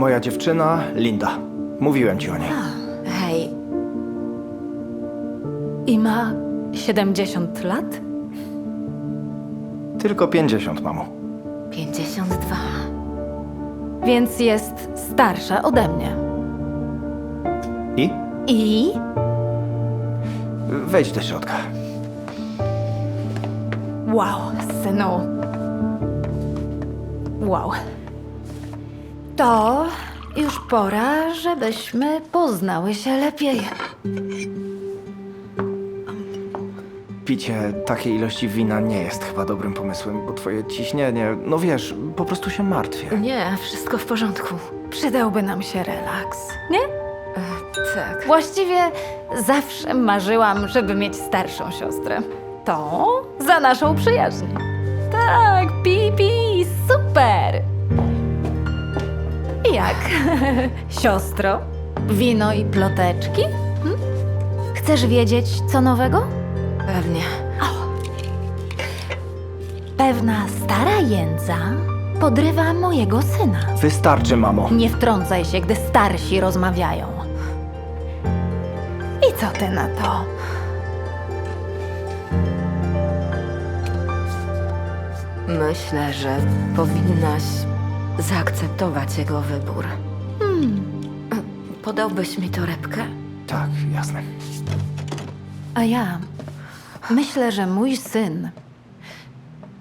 moja dziewczyna Linda. Mówiłem ci o niej. Hej. I ma 70 lat? Tylko 50, mamo. 52. Więc jest starsza ode mnie. I? I? Wejdź do środka. Wow, synu. Wow. To już pora, żebyśmy poznały się lepiej. Picie takiej ilości wina nie jest chyba dobrym pomysłem, bo twoje ciśnienie, no wiesz, po prostu się martwię. Nie, wszystko w porządku. Przydałby nam się relaks, nie? Tak. Właściwie zawsze marzyłam, żeby mieć starszą siostrę. To za naszą przyjaźń. Tak, Pipi, super! Jak? Siostro? Wino i ploteczki? Hm? Chcesz wiedzieć, co nowego? Pewnie. Pewna stara jędza podrywa mojego syna. Wystarczy, mamo. Nie wtrącaj się, gdy starsi rozmawiają. I co ty na to? Myślę, że powinnaś zaakceptować jego wybór. Podałbyś mi torebkę? Tak, jasne. A ja myślę, że mój syn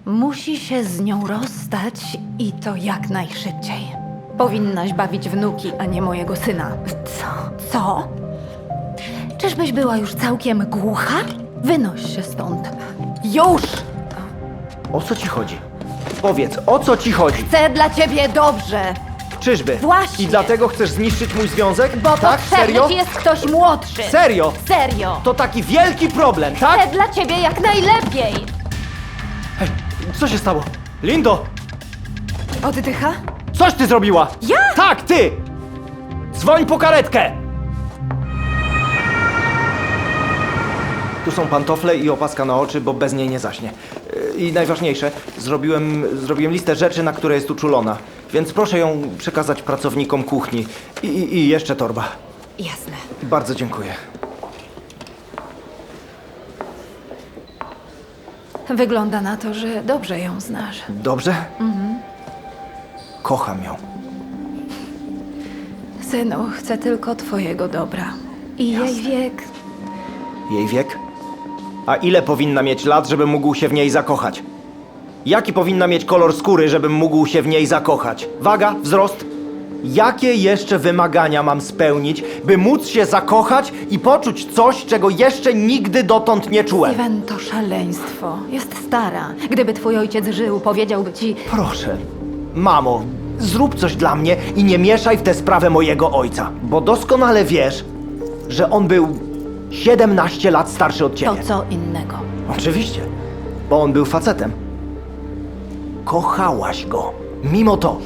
musi się z nią rozstać i to jak najszybciej. Powinnaś bawić wnuki, a nie mojego syna. Co? Co? Czyżbyś była już całkiem głucha? Wynoś się stąd. Już! O co ci chodzi? Powiedz, o co ci chodzi? Chcę dla ciebie dobrze, Czyżby? Właśnie. I dlatego chcesz zniszczyć mój związek? bo tak? potrzebny Serio? ci jest ktoś młodszy. Serio? Serio! To taki wielki problem, tak? Chcę dla ciebie jak najlepiej! Hej, co się stało? Lindo, Oddycha? coś ty zrobiła! Ja? Tak, ty! Dzwoń po karetkę! Tu są pantofle i opaska na oczy, bo bez niej nie zaśnie. Yy, I najważniejsze, zrobiłem, zrobiłem listę rzeczy, na które jest uczulona. Więc proszę ją przekazać pracownikom kuchni. I, i, i jeszcze torba. Jasne. Bardzo dziękuję. Wygląda na to, że dobrze ją znasz. Dobrze? Kocham ją. Synu, chcę tylko twojego dobra. I jej wiek Jej wiek? A ile powinna mieć lat, żebym mógł się w niej zakochać? Jaki powinna mieć kolor skóry, żebym mógł się w niej zakochać? Waga? Wzrost? Jakie jeszcze wymagania mam spełnić, by móc się zakochać i poczuć coś, czego jeszcze nigdy dotąd nie czułem? Steven to szaleństwo. Jest stara. Gdyby twój ojciec żył, powiedziałby ci... Proszę, mamo, zrób coś dla mnie i nie mieszaj w tę sprawę mojego ojca, bo doskonale wiesz, że on był 17 lat starszy od ciebie. To co innego. Oczywiście, bo on był facetem. Kochałaś go, mimo to.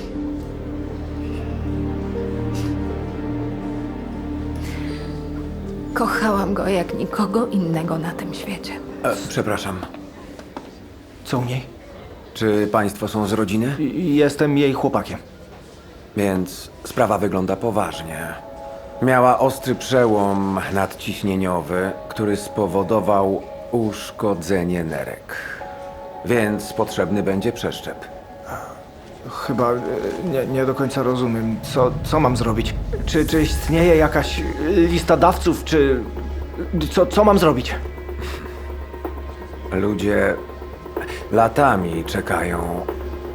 Kochałam go jak nikogo innego na tym świecie. E, przepraszam. Co u niej? Czy państwo są z rodziny? Jestem jej chłopakiem. Więc sprawa wygląda poważnie. Miała ostry przełom nadciśnieniowy, który spowodował uszkodzenie nerek. Więc potrzebny będzie przeszczep. Chyba e, nie, nie do końca rozumiem, co, co mam zrobić. Czy, czy istnieje jakaś lista dawców, czy. Co, co mam zrobić? Ludzie latami czekają,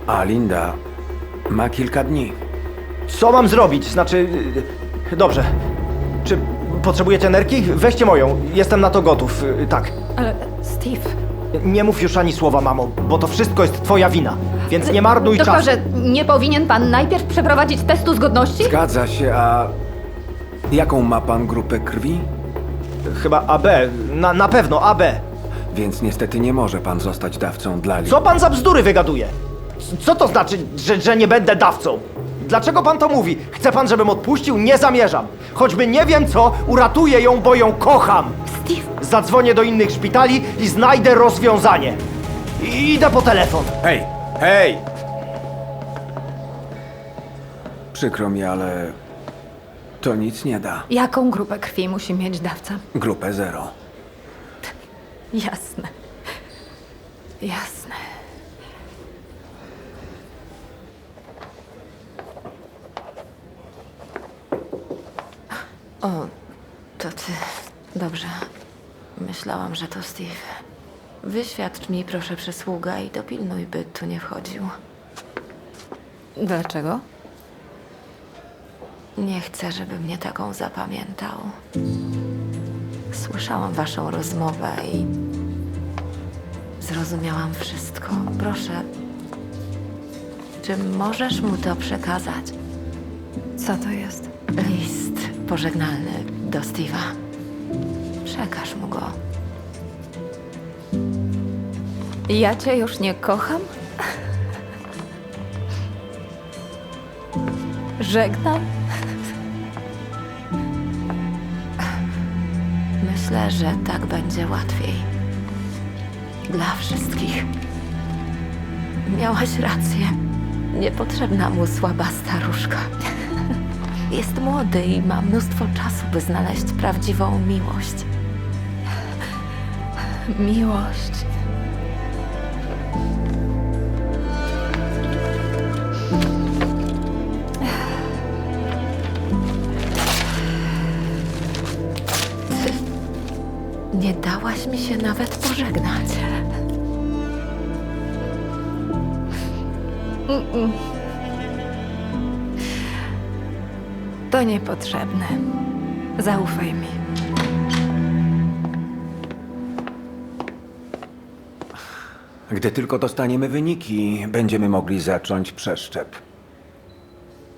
a Linda ma kilka dni. Co mam zrobić? Znaczy. Dobrze. Czy potrzebujecie nerki? Weźcie moją. Jestem na to gotów. E, Tak. Ale Steve... Nie mów już ani słowa, mamo, bo to wszystko jest twoja wina. Więc nie marnuj czasu. Doktorze, nie powinien pan najpierw przeprowadzić testu zgodności? Zgadza się, a jaką ma pan grupę krwi? Chyba AB. Na, na pewno AB. Więc niestety nie może pan zostać dawcą dla Lindy. Co pan za bzdury wygaduje? C- Co to znaczy, że, że nie będę dawcą? Dlaczego pan to mówi? Chce pan, żebym odpuścił? Nie zamierzam. Choćby nie wiem co, uratuję ją, bo ją kocham. Steve, Zadzwonię do innych szpitali i znajdę rozwiązanie. I idę po telefon. Hej, hej! Przykro mi, ale to nic nie da. Jaką grupę krwi musi mieć dawca? Grupę zero. Jasne. Jasne. O, to ty. Dobrze. Myślałam, że to Steve. Wyświadcz mi proszę przysługa i dopilnuj, by tu nie wchodził. Dlaczego? Nie chcę, żeby mnie taką zapamiętał. Słyszałam waszą rozmowę i zrozumiałam wszystko. Proszę, czy możesz mu to przekazać? Co to jest? List pożegnalny do Steve'a. Przekaż mu go. Ja cię już nie kocham? Żegnam? Myślę, że tak będzie łatwiej. Dla wszystkich. Miałaś rację. Niepotrzebna mu słaba staruszka. Jest młody i ma mnóstwo czasu, by znaleźć prawdziwą miłość. Miłość. Nie dałaś mi się nawet pożegnać. To niepotrzebne. Zaufaj mi. Gdy tylko dostaniemy wyniki, będziemy mogli zacząć przeszczep.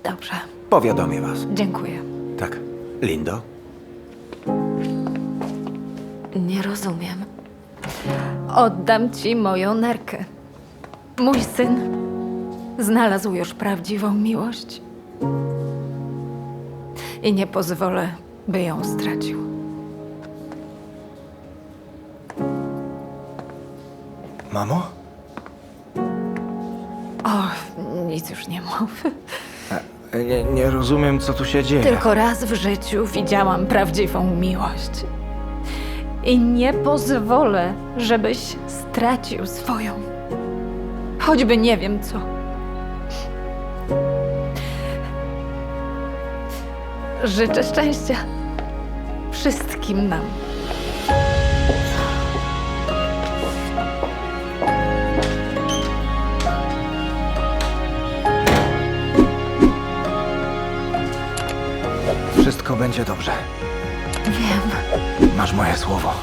Dobrze. Powiadomię was. Dziękuję. Tak. Lindo? Nie rozumiem. Oddam ci moją nerkę. Mój syn znalazł już prawdziwą miłość. I nie pozwolę, by ją stracił. Mamo? O, nic już nie mów. Nie, nie rozumiem, co tu się dzieje. Tylko raz w życiu widziałam prawdziwą miłość. I nie pozwolę, żebyś stracił swoją. Choćby nie wiem co. Życzę szczęścia wszystkim nam. Wszystko będzie dobrze. Wiem. Masz moje słowo.